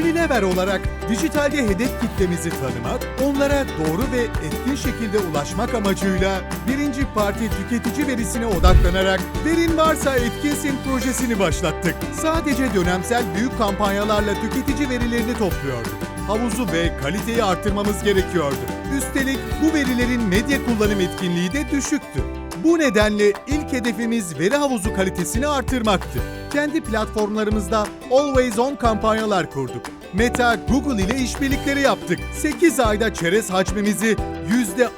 Unilever olarak dijitalde hedef kitlemizi tanımak, onlara doğru ve etkin şekilde ulaşmak amacıyla birinci parti tüketici verisine odaklanarak Verin Varsa Etkinsin projesini başlattık. Sadece dönemsel büyük kampanyalarla tüketici verilerini topluyorduk. Havuzu ve kaliteyi arttırmamız gerekiyordu. Üstelik bu verilerin medya kullanım etkinliği de düşüktü. Bu nedenle ilk hedefimiz veri havuzu kalitesini artırmaktı. Kendi platformlarımızda Always On kampanyalar kurduk. Meta, Google ile işbirlikleri yaptık. 8 ayda çerez hacmimizi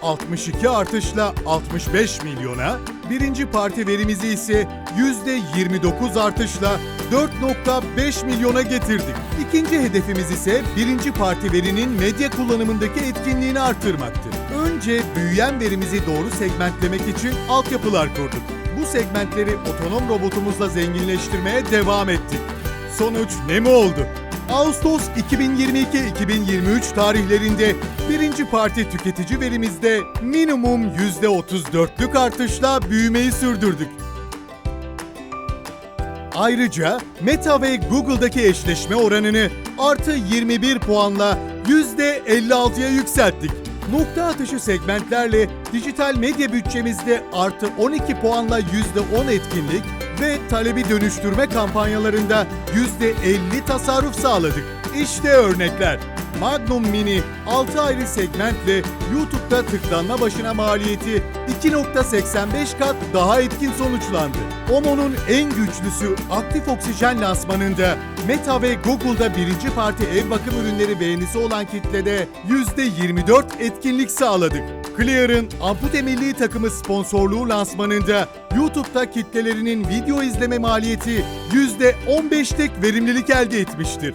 %62 artışla 65 milyona, birinci parti verimizi ise %29 artışla 4.5 milyona getirdik. İkinci hedefimiz ise birinci parti verinin medya kullanımındaki etkinliğini arttırmaktı. Önce büyüyen verimizi doğru segmentlemek için altyapılar kurduk. Bu segmentleri otonom robotumuzla zenginleştirmeye devam ettik. Sonuç ne mi oldu? Ağustos 2022-2023 tarihlerinde birinci parti tüketici verimizde minimum %34'lük artışla büyümeyi sürdürdük. Ayrıca Meta ve Google'daki eşleşme oranını artı 21 puanla %56'ya yükselttik. Nokta atışı segmentlerle dijital medya bütçemizde artı 12 puanla %10 etkinlik ve talebi dönüştürme kampanyalarında %50 tasarruf sağladık. İşte örnekler. Magnum Mini 6 ayrı segmentle YouTube'da tıklanma başına maliyeti 2.85 kat daha etkin sonuçlandı. Omo'nun en güçlüsü aktif oksijen lansmanında Meta ve Google'da birinci parti ev bakım ürünleri beğenisi olan kitlede %24 etkinlik sağladık. Clear'ın ampute milli takımı sponsorluğu lansmanında YouTube'da kitlelerinin video izleme maliyeti %15'lik verimlilik elde etmiştir.